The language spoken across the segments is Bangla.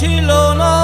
ছিল না।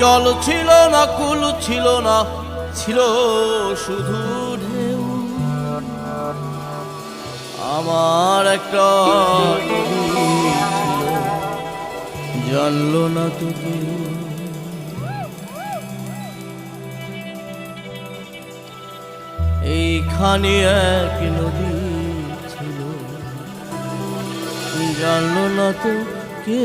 জল ছিল না কুল ছিল না ছিল শুধু আমার একটা জানলো না তো এইখানে এক নদী ছিল। জানলো না তো কে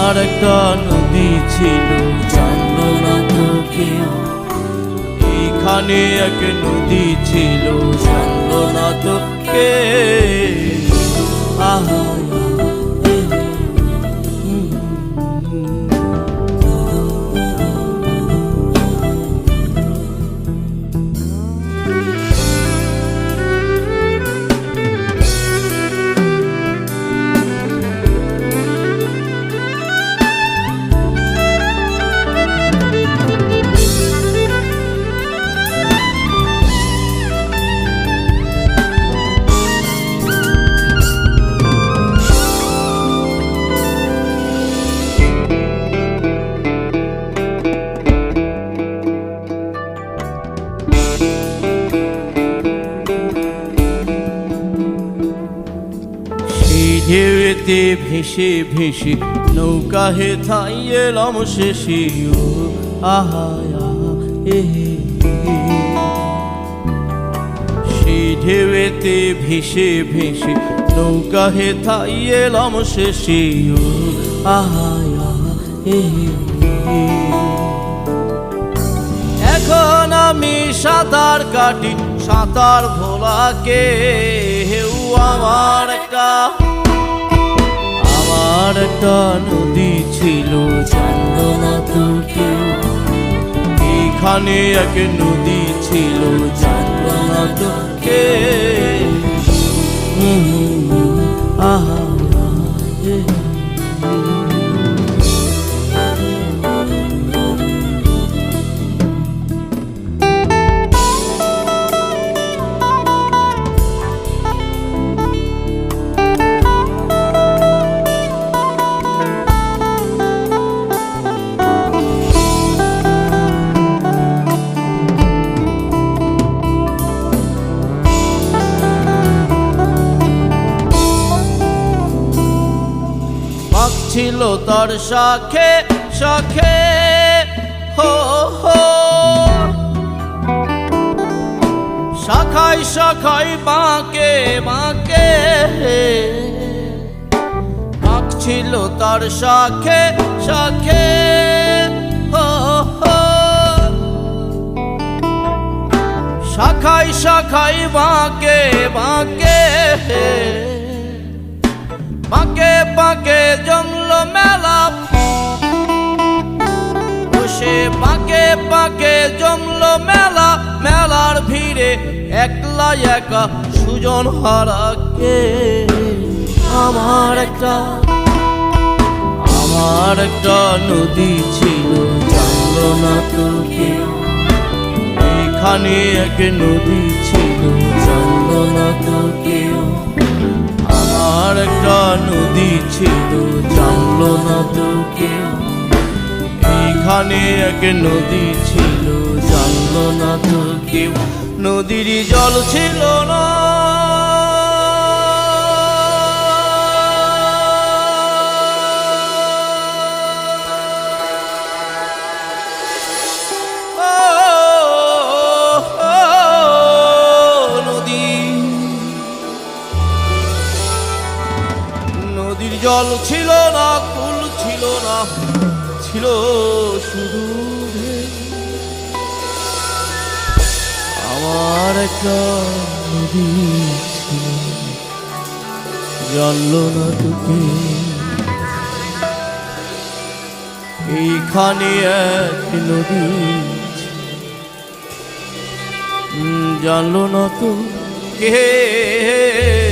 আমার একটা নদী ছিল জানলো না তো কেউ এইখানে এক নদী ছিল জানলো না তো কে আহা ঢেউতে ভেসে ভেসে নৌকা হে থাই এলাম শেষে ও আহা আহা এ হে, হে। ঢেউতে ভেসে ভেসে নৌকা হে থাই এলাম শেষে ও আহা আহা এ হে, হে। এখন আমি সাঁতার কাটি সাঁতার ভোলাকে হেউ আমার একটা আমার একটা নদী ছিল জানলো না তো কেউ এইখানে এক নদী ছিল জানলো না তো ছিল তার শাখে শাখে, হো হো। শাখাই শাখাই বাঁকে বাঁকে। পাক ছিল তার শাখে শাখে, হো হো। শাখাই শাখাই বাঁকে বাঁকে বাঁকে। বাঁকে একলা একা সুজন হারাকে। আমার একটা আমার একটা নদী ছিল, জানলো না তো কেউ এখানে এক নদী ছিল, জানলো না তো কেউ আমার একটা নদী ছিল, জানলো না তো কেউ এইখানে এক নদী ছিল জানলো না তো কেউ নদীর জল ছিল না নদীর জল ছিল না, কুল ছিল না, ছিল শুধু। আমার একটা জানলো না তোকে এইখানে এক নদী জানল না তো কে।